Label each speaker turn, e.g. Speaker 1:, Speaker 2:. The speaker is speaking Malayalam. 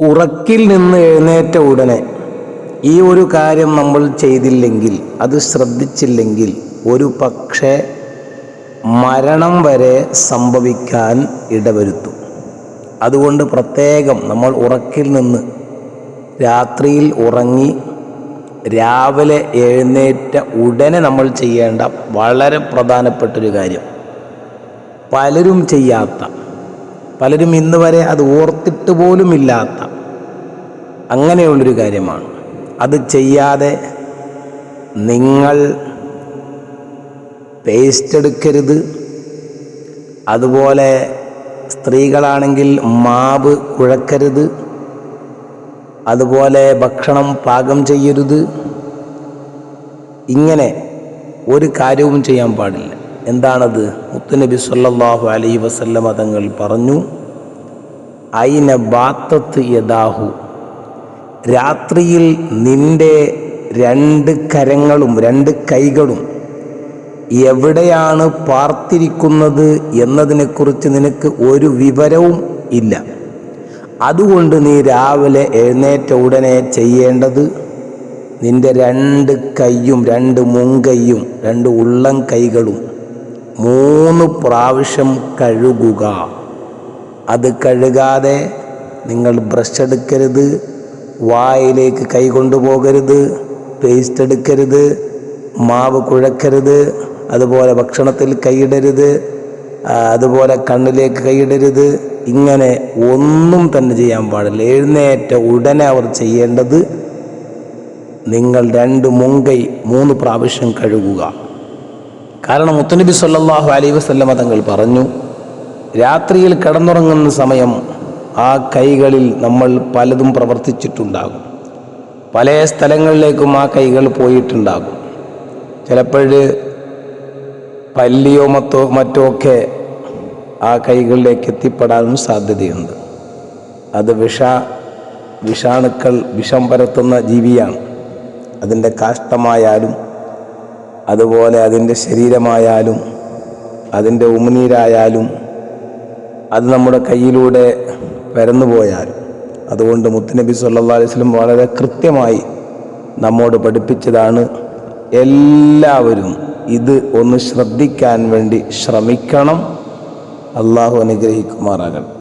Speaker 1: ഉറക്കിൽ നിന്ന് എഴുന്നേറ്റ ഉടനെ ഈ ഒരു കാര്യം നമ്മൾ ചെയ്തില്ലെങ്കിൽ അത് ശ്രദ്ധിച്ചില്ലെങ്കിൽ ഒരു പക്ഷേ മരണം വരെ സംഭവിക്കാൻ ഇടവരുത്തും. അതുകൊണ്ട് പ്രത്യേകം നമ്മൾ ഉറക്കിൽ നിന്ന് രാത്രിയിൽ ഉറങ്ങി രാവിലെ എഴുന്നേറ്റ ഉടനെ നമ്മൾ ചെയ്യേണ്ട വളരെ പ്രധാനപ്പെട്ടൊരു കാര്യം. പലരും ചെയ്യാത്ത പലരും ഇന്ന് വരെ അത് ഓർത്തിട്ട് പോലും ഇല്ലാത്ത അങ്ങനെയുള്ളൊരു കാര്യമാണ്. അത് ചെയ്യാതെ നിങ്ങൾ പേസ്റ്റ് എടുക്കരുത്. അതുപോലെ സ്ത്രീകളാണെങ്കിൽ മാവ് കുഴക്കരുത്. അതുപോലെ ഭക്ഷണം പാകം ചെയ്യരുത്. ഇങ്ങനെ ഒരു കാര്യവും ചെയ്യാൻ പാടില്ല. എന്താണത്? മുത്തുനബി സല്ലാഹു അലൈഹി വസല്ലമ തങ്ങൾ പറഞ്ഞു ഐന ബാത്തത്ത് യദാഹു? രാത്രിയിൽ നിന്റെ രണ്ട് കരങ്ങളും രണ്ട് കൈകളും എവിടെയാണ് പാർത്തിരിക്കുന്നത് എന്നതിനെക്കുറിച്ച് നിനക്ക് ഒരു വിവരവും ഇല്ല. അതുകൊണ്ട് നീ രാവിലെ എഴുന്നേറ്റ ഉടനെ ചെയ്യേണ്ടത് നിന്റെ രണ്ട് കൈയും രണ്ട് മുൻകൈയും രണ്ട് ഉള്ളം കൈകളും മൂന്ന് പ്രാവശ്യം കഴുകുക. അത് കഴുകാതെ നിങ്ങൾ ബ്രഷ് എടുക്കരുത്. വായിലേക്ക് കൈ കൊണ്ടുപോകരുത് പേസ്റ്റ് എടുക്കരുത് മാവ് കുഴക്കരുത് അതുപോലെ ഭക്ഷണത്തിൽ കൈയിടരുത് അതുപോലെ കണ്ണിലേക്ക് കൈയിടരുത്. ഇങ്ങനെ ഒന്നും തന്നെ ചെയ്യാൻ പാടില്ല. എഴുന്നേറ്റ ഉടനെ അവർ ചെയ്യേണ്ടത് നിങ്ങൾ രണ്ട് മുങ്കൈ മൂന്ന് പ്രാവശ്യം കഴുകുക. കാരണം മുത്തനബി സല്ലാഹു അലൈഹി വസല്ലമ തങ്ങൾ പറഞ്ഞു രാത്രിയിൽ കിടന്നുറങ്ങുന്ന സമയം ആ കൈകളിൽ നമ്മൾ പലതും പ്രവർത്തിച്ചിട്ടുണ്ടാകും. പല സ്ഥലങ്ങളിലേക്കും ആ കൈകൾ പോയിട്ടുണ്ടാകും. ചിലപ്പോൾ പല്ലിയോ മറ്റോ മറ്റോ ഒക്കെ ആ കൈകളിലേക്ക് എത്തിപ്പെടാനും സാധ്യതയുണ്ട്. അത് വിഷ വിഷാണുക്കൾ വിഷം പരത്തുന്ന ജീവിയാണ്. അതിന്റെ കാഷ്ടമായാലും അതുപോലെ അതിന്റെ ശരീരമായാലും അതിന്റെ ഉമിനീരായാലും അത് നമ്മുടെ കയ്യിലൂടെ പരന്നുപോയാലും അതുകൊണ്ട് മുത്തുനബി സല്ലാ അലൈഹി വസല്ലം വളരെ കൃത്യമായി നമ്മോട് പഠിപ്പിച്ചതാണ് എല്ലാവരും ഇത് ഒന്ന് ശ്രദ്ധിക്കാൻ വേണ്ടി ശ്രമിക്കണം. അള്ളാഹു അനുഗ്രഹിക്കുമാറാകട്ടെ.